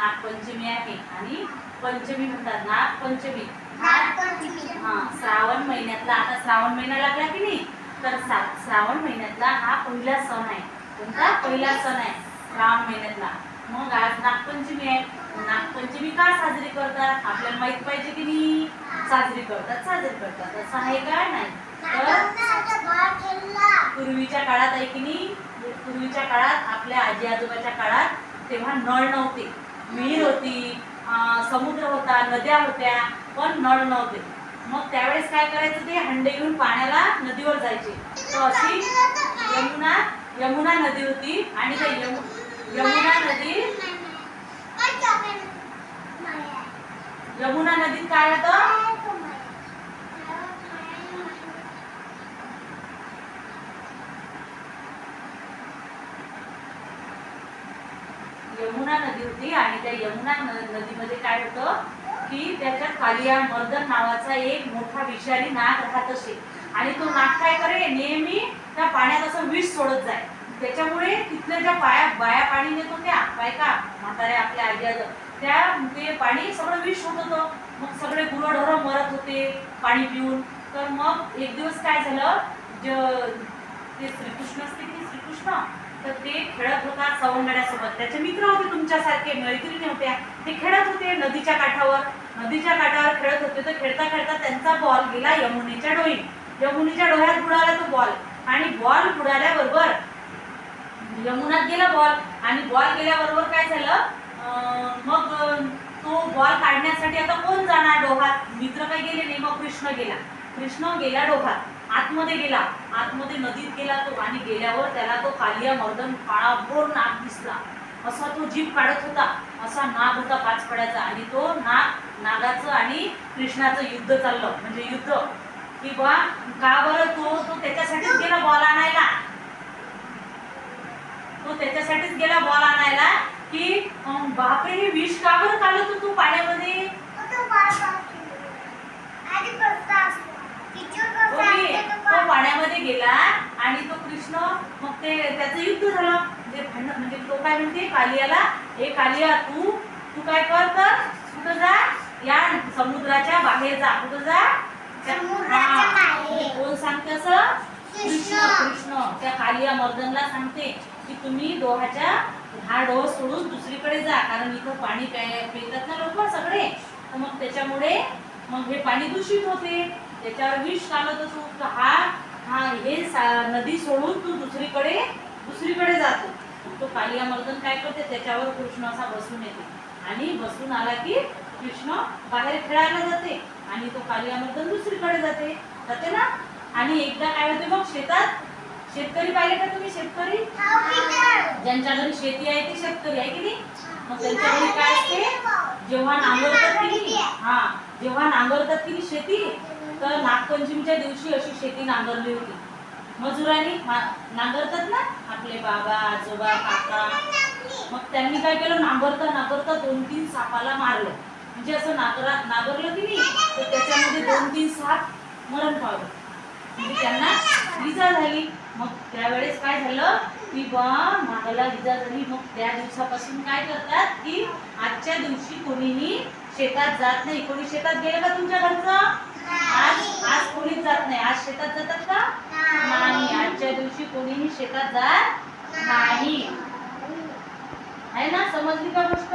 नागपंचमी आहे आणि पंचमी म्हणतात नागपंचमी. हा श्रावण महिन्यातला आता श्रावण महिना लागला की नाही? तर श्रावण महिन्यातला हा पहिला सण आहे. कोणता? पहिला सण आहे श्रावण महिन्यातला. मग आज नागपंचमी आहे. नागपंचमी का साजरी करतात? आपल्याला माहीत पाहिजे की नाही? साजरी करतात साजरी करतात. असं आहे का नाही? तर पूर्वीच्या काळात आहे की नाही? पूर्वीच्या काळात आपल्या आजी आजोबाच्या काळात तेव्हा नळ नव्हते. विहीर होती समुद्र होता नद्या होत्या पण नळ नव्हते. मग त्यावेळेस काय करायचं ते हंडे घेऊन पाण्याला नदीवर जायचे. तर अशी यमुना यमुना नदी होती आणि त्या यमु यमुना नदी यमुना नदीत काय होतं? यमुना नदी होती आणि त्या यमुना नदीमध्ये काय होतं की त्याच्यात या मर्दन नावाचा एक मोठा विषारी नाग राहत असे. आणि तो नाग काय करे? नेहमी त्या पाण्यात असं विष सोडत जाय. त्याच्यामुळे तिथल्या ज्या पाया बाया पाणी नेतो त्या बायका म्हाताऱ्या आपल्या आजी त्या ते पाणी सगळं विष होत होतं. मग सगळे गुरंढोरं मरत होते पाणी पिऊन. तर मग एक दिवस काय झालं? ज ते श्रीकृष्ण असते की श्रीकृष्ण? तर ते खेळत होता सवंगड्यासोबत त्याचे मित्र होते तुमच्यासारखे मैत्रिणी होत्या. ते खेळत होते नदीच्या काठावर. नदीच्या काठावर खेळत होते. तर खेळता खेळता त्यांचा बॉल गेला यमुनेच्या डोळी. यमुनेच्या डोळ्यात बुडाला तो बॉल आणि बॉल बुडाल्याबरोबर यमुनात गेला बॉल आणि बॉल गेल्याबरोबर काय झालं? अं, मग तो बॉल काढण्यासाठी आता कोण जाणार डोहात? मित्र काही गेले नाही मग कृष्ण गेला. कृष्ण गेला डोहात. आतमध्ये गेला. आतमध्ये नदीत गेला तो आणि गेल्यावर त्याला तो कालिया मर्दन काळाभोर नाग दिसला. असा तो जीप काढत होता. असा नाग होता पाच पड्याचा आणि तो नाग नागाचं आणि कृष्णाचं युद्ध चाललं. म्हणजे युद्ध. की बा का बरं तो तो त्याच्यासाठीच गेला बॉल आणायला? तो त्याच्यासाठीच गेला बॉल आणायला की बापरे हे विष का बरं काढलं तू पाण्यामध्ये? तो पाण्यामध्ये गेला आणि तो कृष्ण मग ते त्याचं युद्ध झालं. म्हणजे भांडण म्हणजे तो काय म्हणते कालियाला हे कालिया तू तू काय कर तर कुठं जा? या समुद्राच्या बाहेर जा. कुठं जा. बाहेर. कोण सांगते असं? कृष्ण. कृष्ण. त्या कालिया मर्दनला सांगते की तुम्ही डोहाच्या हा डोह सोडून दुसरीकडे जा. कारण इथं पाणी प्या- पितात ना लोक सगळे. तर मग त्याच्यामुळे मग हे पाणी दूषित होते. त्याच्यावर विष काढत असो हा हा हे सा- नदी सोडून तू दुसरीकडे दुसरीकडे जातो. तो कालिया मर्दन काय करते? त्याच्यावर कृष्ण असा बसून येते. आणि बसून आला की कृष्ण बाहेर खेळायला जाते आणि तो कालिया मर्दन दुसरीकडे जाते. जाते ना? आणि एकदा काय होते मग शेतात शेतकरी पाहिले का तुम्ही शेतकरी? ज्यांच्या घरी शेती आहे ते शेतकरी आहे की नाही? मग त्यांच्या घरी असते जेव्हा नांगरतात की नाही हा जेव्हा नांगरतात की नाही शेती तर नागपंचमीच्या दिवशी अशी शेती नांगरली होती. मजुरांनी नांगरतात ना आपले बाबा आजोबा काका मग त्यांनी काय केलं? नांगरता नांगरता दोन तीन सापाला मारलं. म्हणजे असं नागरा नांगरलं की नाही तर त्याच्यामध्ये दोन तीन साप मरण पावलं. म्हणजे त्यांना इजा झाली. मग त्यावेळेस काय झालं? की बा नागाला इजा झाली. मग त्या दिवसापासून काय करतात की आजच्या दिवशी कोणीही शेतात जात नाही. कोणी शेतात गेलं का तुमच्या घरचं? आज आज कोणीच जात नाही. आज शेतात जातात का? नाही. आजच्या दिवशी कोणीही शेतात जात नाही. आहे ना? समजली का गोष्ट?